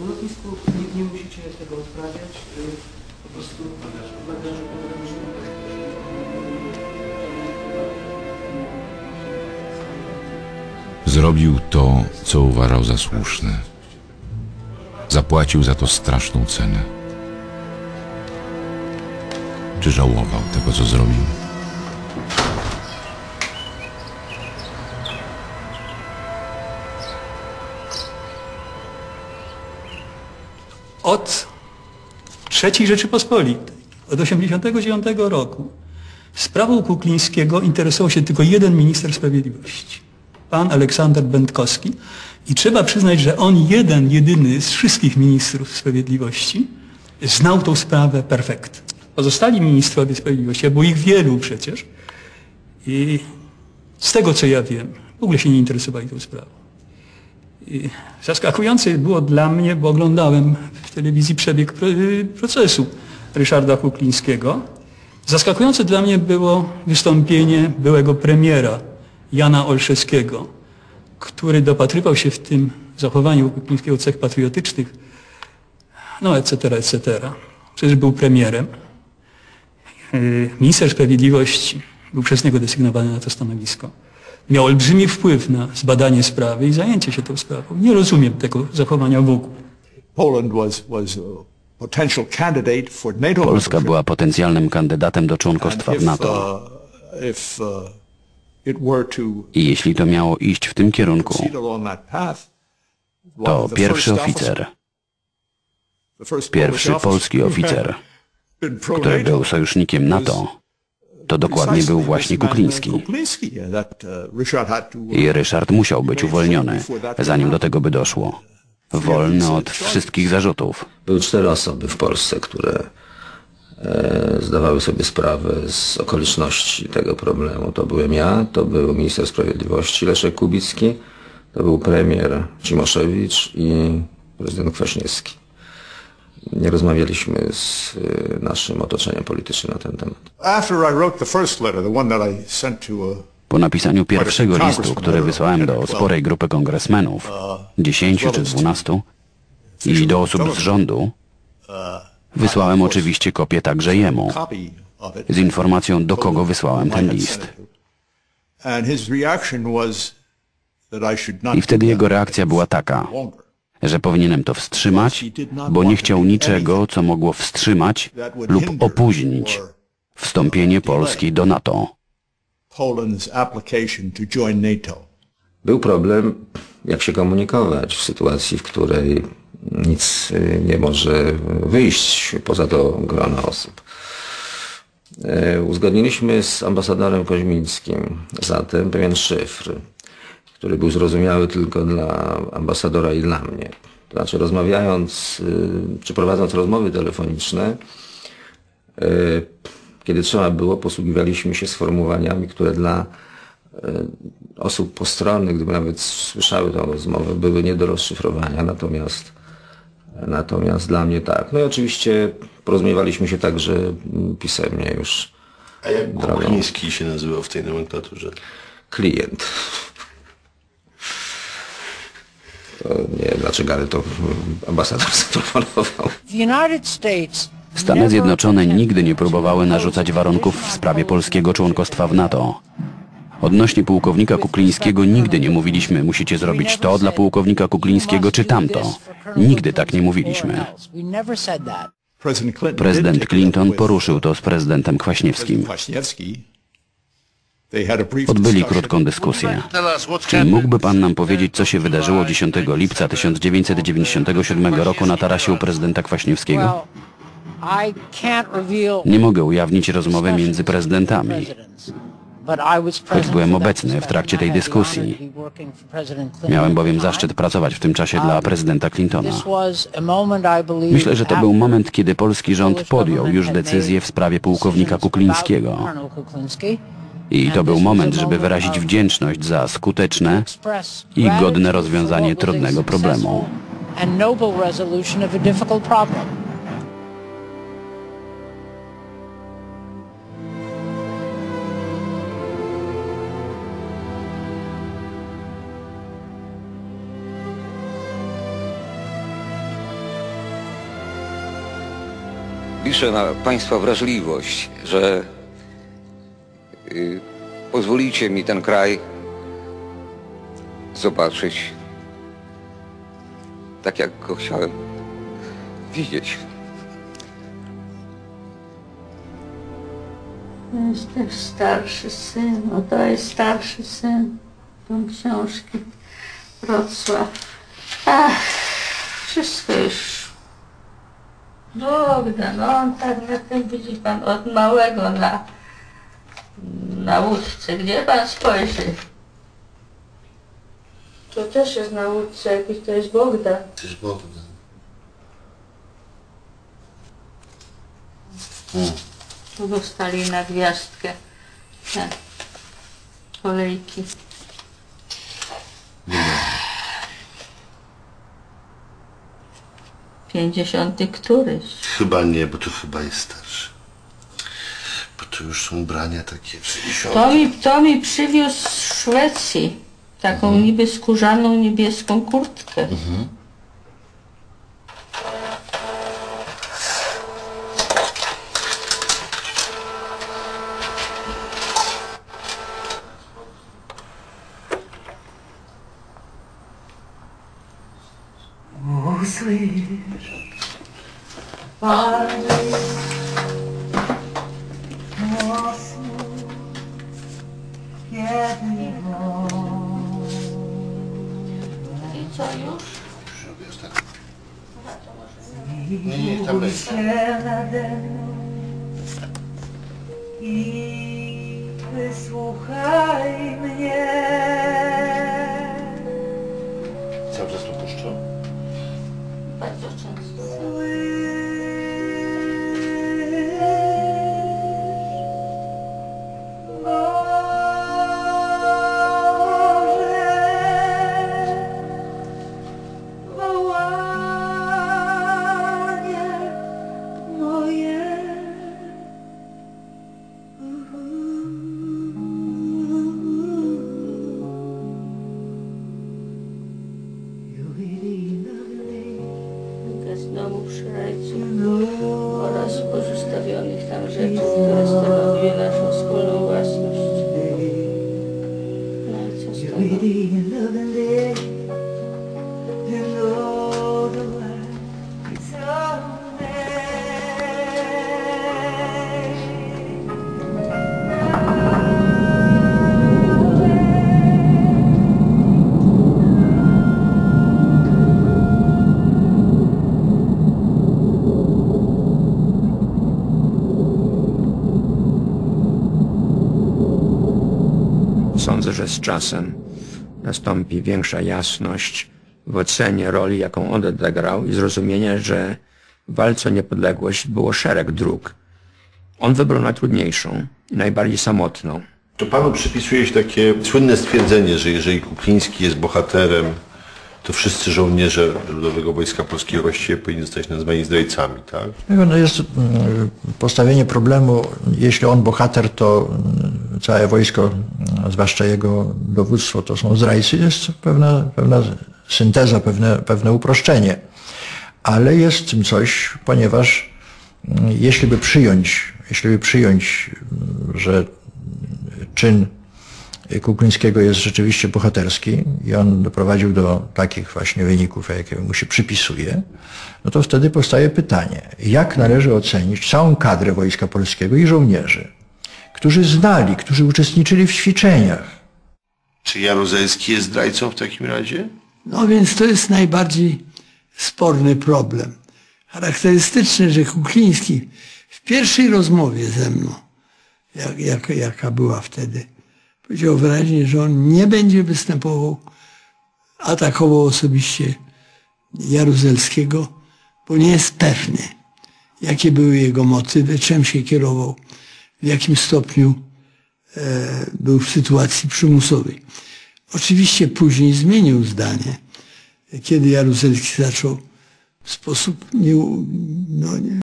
Na lotnisku nie, nie musicie tego odprawiać, y, po prostu w bagażu Zrobił to, co uważał za słuszne. Zapłacił za to straszną cenę. Czy żałował tego, co zrobił? Od III Rzeczypospolitej, od 1989 roku, sprawą Kuklińskiego interesował się tylko jeden minister sprawiedliwości, pan Aleksander Będkowski. I trzeba przyznać, że on jeden, jedyny z wszystkich ministrów sprawiedliwości znał tą sprawę perfekt. Pozostali ministrowie sprawiedliwości, a było ich wielu przecież, i z tego co ja wiem, w ogóle się nie interesowali tą sprawą. Zaskakujące było dla mnie, bo oglądałem w telewizji przebieg pro- procesu Ryszarda Kuklińskiego. Zaskakujące dla mnie było wystąpienie byłego premiera Jana Olszewskiego, który dopatrywał się w tym zachowaniu Kuklińskiego cech patriotycznych, no etc., etc. Przecież był premierem. Yy, Minister Sprawiedliwości był przez niego desygnowany na to stanowisko. Miał olbrzymi wpływ na zbadanie sprawy i zajęcie się tą sprawą. Nie rozumiem tego zachowania w ogóle. Poland was, was a potential candidate for NATO Polska była potencjalnym kandydatem do członkostwa w NATO. uh, uh, I jeśli to miało iść w tym kierunku, to pierwszy oficer, pierwszy polski oficer, który był sojusznikiem NATO, to dokładnie był właśnie Kukliński. Uh, I Ryszard musiał być uwolniony, zanim do tego by doszło. Wolny od wszystkich zarzutów. Były cztery osoby w Polsce, które e, zdawały sobie sprawę z okoliczności tego problemu. To byłem ja, to był minister sprawiedliwości Leszek Kubicki, to był premier Cimoszewicz i prezydent Kwaśniewski. Nie rozmawialiśmy z e, naszym otoczeniem politycznym na ten temat. Uh, Po napisaniu pierwszego listu, który wysłałem do sporej grupy kongresmenów, 10 czy 12, i do osób z rządu, wysłałem oczywiście kopię także jemu, z informacją do kogo wysłałem ten list. I wtedy jego reakcja była taka. Że powinienem to wstrzymać, bo nie chciał niczego, co mogło wstrzymać lub opóźnić wstąpienie Polski do NATO. Był problem, jak się komunikować w sytuacji, w której nic y, nie może wyjść poza to grono osób. E, Uzgodniliśmy z ambasadorem Koźmińskim zatem pewien szyfr, który był zrozumiały tylko dla ambasadora i dla mnie. To znaczy rozmawiając, y, czy prowadząc rozmowy telefoniczne, e, kiedy trzeba było, posługiwaliśmy się sformułowaniami, które dla e, osób postronnych, gdyby nawet słyszały tę rozmowę, były nie do rozszyfrowania, natomiast, natomiast dla mnie tak. No i oczywiście porozumiewaliśmy się także pisemnie już. A jak. Kukliński się nazywał w tej nomenklaturze? Klient. Nie wiem dlaczego, ale to mm, ambasador zaproponował. Stany Zjednoczone nigdy nie próbowały narzucać warunków w sprawie polskiego członkostwa w NATO. Odnośnie pułkownika Kuklińskiego nigdy nie mówiliśmy, musicie zrobić to dla pułkownika Kuklińskiego czy tamto. Nigdy tak nie mówiliśmy. Prezydent Clinton poruszył to z prezydentem Kwaśniewskim. Kwaśniewski. They had a brief Odbyli krótką dyskusję. Czy mógłby pan nam powiedzieć, co się wydarzyło 10 lipca 1997 roku na tarasie u prezydenta Kwaśniewskiego? Nie mogę ujawnić rozmowy między prezydentami. present byłem obecny w trakcie tej dyskusji. Miałem bowiem zaszczyt pracować w tym czasie dla prezydenta Clintona. Myślę, że to był moment, kiedy polski rząd podjął już decyzję w sprawie pułkownika Kuklińskiego. I to był moment, żeby wyrazić wdzięczność za skuteczne i godne rozwiązanie trudnego problemu. liczę na Państwa wrażliwość, że pozwolicie mi ten kraj zobaczyć tak, jak go chciałem widzieć. To jest też starszy syn, no to jest starszy syn. Tą książki Wrocław. Ach, wszystko już. Bogdan, no on tak na tym widzi pan od małego na, na łódce. Gdzie pan spojrzy? To też jest na łódce jakiś, to jest Bogdan. To jest Bogdan. Tu dostali na gwiazdkę te kolejki. Pięćdziesiąty któryś. Chyba nie, bo to chyba jest starszy. Bo to już są ubrania takie 60. To mi, to mi przywiózł z Szwecji. Taką niby skórzaną niebieską kurtkę. I co już? Nie, nie, tam leci. I wysłuchaj mnie. Cały czas to puszczą? Bardzo często. Że z czasem nastąpi większa jasność w ocenie roli, jaką on odegrał i zrozumienie, że w walce o niepodległość było szereg dróg. On wybrał najtrudniejszą i najbardziej samotną. To panu przypisuje się takie słynne stwierdzenie, że jeżeli Kukliński jest bohaterem, to wszyscy żołnierze Ludowego Wojska Polskiego właściwie powinni zostać nazwani zdrajcami, tak? No jest mm, postawienie problemu, jeśli on bohater, to mm, całe wojsko, zwłaszcza jego dowództwo, to są zdrajcy, jest pewna, pewna synteza, pewne, pewne uproszczenie. Ale jest w tym coś, ponieważ mm, jeśli by przyjąć, jeśli by przyjąć, mm, że czyn Kuklińskiego jest rzeczywiście bohaterski i on doprowadził do takich właśnie wyników, jakie mu się przypisuje, no to wtedy powstaje pytanie, jak należy ocenić całą kadrę Wojska Polskiego i żołnierzy, którzy znali, którzy uczestniczyli w ćwiczeniach. Czy Jaruzelski jest zdrajcą w takim razie? No więc to jest najbardziej sporny problem. Charakterystyczne, że Kukliński w pierwszej rozmowie ze mną, jak, jak, jaka była wtedy, powiedział wyraźnie, że on nie będzie występował, atakował osobiście Jaruzelskiego, bo nie jest pewny, jakie były jego motywy, czym się kierował, w jakim stopniu e, był w sytuacji przymusowej. Oczywiście później zmienił zdanie, kiedy Jaruzelski zaczął w sposób nie, no, nie,